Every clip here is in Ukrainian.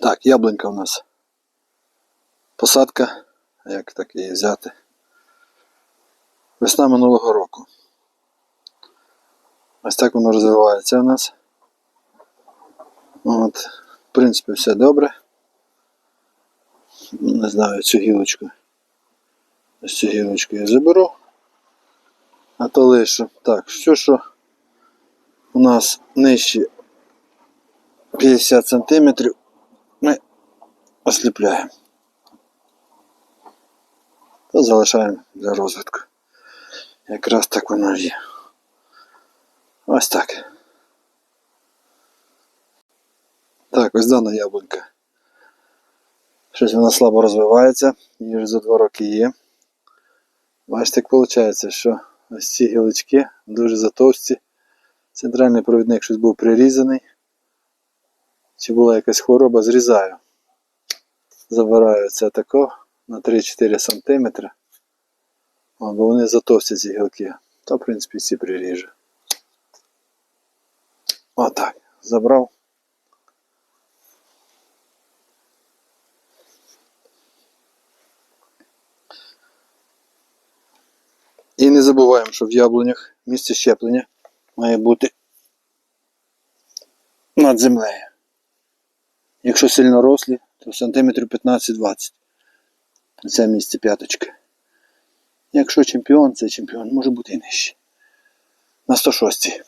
Так, яблунька у нас. Посадка, як так її взяти. Весна минулого року. Ось так воно розвивається у нас. От, в принципі, все добре. Не знаю, цю гілочку. Ось цю гілочку я заберу. А то лишу. Так, що що у нас нижче 50 см осліпляємо. То залишаємо для розвитку. Якраз так воно є. Ось так. Так, ось дана яблунька. Щось вона слабо розвивається, її вже за два роки є. Бачите, як виходить, що ось ці гілочки дуже затовсті. Центральний провідник щось був прирізаний. Чи була якась хвороба, зрізаю. Забираю це тако на 3-4 см. Бо вони затовсті ці гілки. Та, в принципі, ці приріжу. Отак. Забрав. І не забуваємо, що в яблунях місце щеплення має бути над землею. Якщо сильно рослі, то сантиметрів 15-20. Це місце п'яточки. Якщо чемпіон, це чемпіон, може бути і нижче. На 106.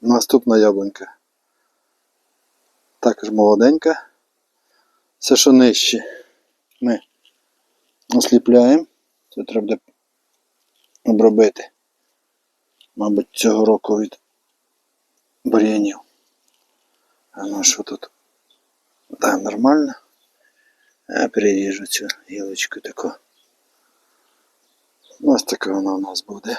Наступна яблунька. Також молоденька. Все, що нижче, ми осліпляємо. Це треба обробити. Мабуть, цього року від бур'янів. А ну що тут? Так, нормально. Я переріжу цю гілочку таку. Ось така вона у нас буде.